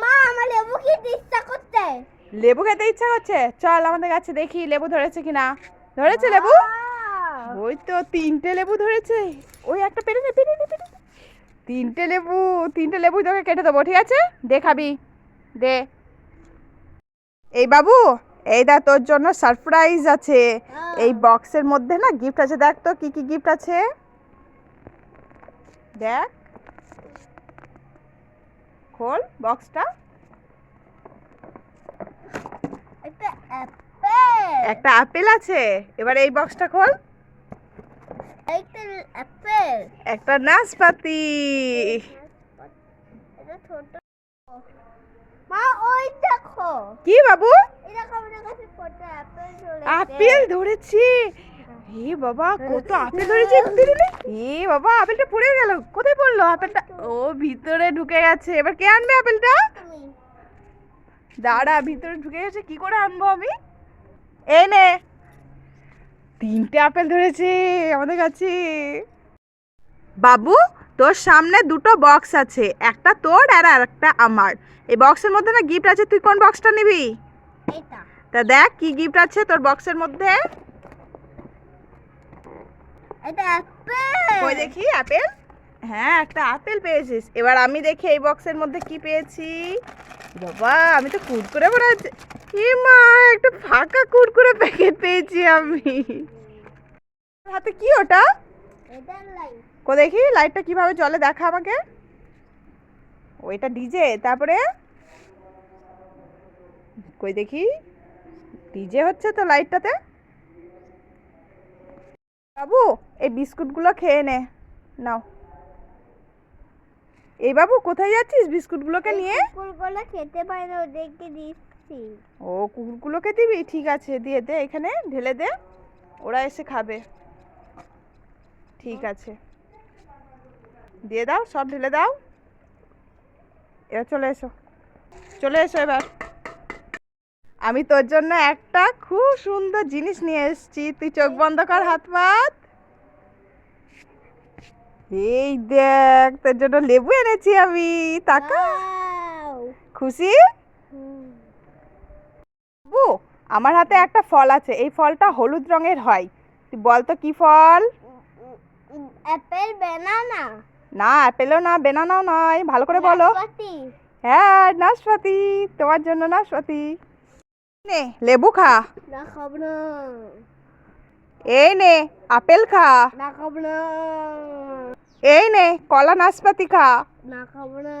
মা আমার লেবু খেতে ইচ্ছা করছে। লেবু খেতে ইচ্ছা করছে? চল আমাদের কাছে দেখি লেবু ধরেছে কিনা। ধরেছে লেবু? ওই তো তিনটে লেবু ধরেছে। ওই একটা পেরে নে পেরে নে পেরে তিনটে লেবু তিনটে লেবু তোকে কেটে দেবো ঠিক আছে? দে খাবি। দে। এই বাবু এই দা তোর জন্য সারপ্রাইজ আছে। এই বক্সের মধ্যে না গিফট আছে। দেখ তো কি কি গিফট আছে? দেখ। খোল বক্সটা? একটা অ্যাপেল। একটা আপেল আছে? এবার এই বক্সটা খোল। একটা একটা নাশপাতি। মা ওই দেখো। কি বাবু? আপেল ধরেছি? এ বাবা কত আপেল ধরেছে এ বাবা আপেলটা পড়ে গেল। কোথায় পড়ল আপেলটা? ও ভিতরে ঢুকে গেছে। এবার কে আনবে আপেলটা? দাঁড়া ভিতরে ঢুকে গেছে। কি করে আনব আমি? এই নে। তিনটে আপেল ধরেছে আমাদের কাছে। বাবু তোর সামনে দুটো বক্স আছে। একটা তোর আর একটা আমার। এই বক্সের মধ্যে না গিফট আছে। তুই কোন বক্সটা নিবি? তা দেখ কি গিফট আছে তোর বক্সের মধ্যে? এটা অ্যাপেল। কই দেখি আপেল হ্যাঁ একটা আপেল পেয়েছিস। এবার আমি দেখি এই বক্সের মধ্যে কি পেয়েছি। বাবা আমি তো কুরকুরে বানাচ্ছি এ মা একটা ফাঁকা কুরকুরে প্যাকেট পেয়েছি আমি। হাতে কি ওটা? কো দেখি লাইটটা কীভাবে জ্বলে দেখা আমাকে। ওইটা ডিজে তারপরে? কই দেখি ডিজে হচ্ছে তো লাইটটাতে। বাবু এই বিস্কুটগুলো খেয়ে নে। নাও। এই বাবু কোথায় যাচ্ছিস বিস্কুটগুলোকে নিয়ে? কুকুরগুলো খেতে পারে না ওদেরকে দিচ্ছি। ও কুকুরগুলোকে দিবি? ঠিক আছে দিয়ে দে এখানে ঢেলে দে। ওরা এসে খাবে। ঠিক আছে। দিয়ে দাও সব ঢেলে দাও। এবার চলে এসো। চলে এসো এবার। আমি তোর জন্য একটা খুব সুন্দর জিনিস নিয়ে এসেছি। তুই চোখ বন্ধ কর হাত পাত। এই দেখ তোর জন্য লেবু এনেছি আমি। তাকা। খুশি। বাবু আমার হাতে একটা ফল আছে। এই ফলটা হলুদ রঙের হয়। তুই বল তো কি ফল? অ্যাপেল ব্যানানা না অ্যাপেলও না বেনানাও নয়। ভালো করে বলো। হ্যাঁ নাশপাতি। তোমার জন্য নাশপাতি। নে লেবু খা। না খাব না। এই নে আপেল খা। না খাব না। এই নে কলা নাশপাতি খা। না খাব না।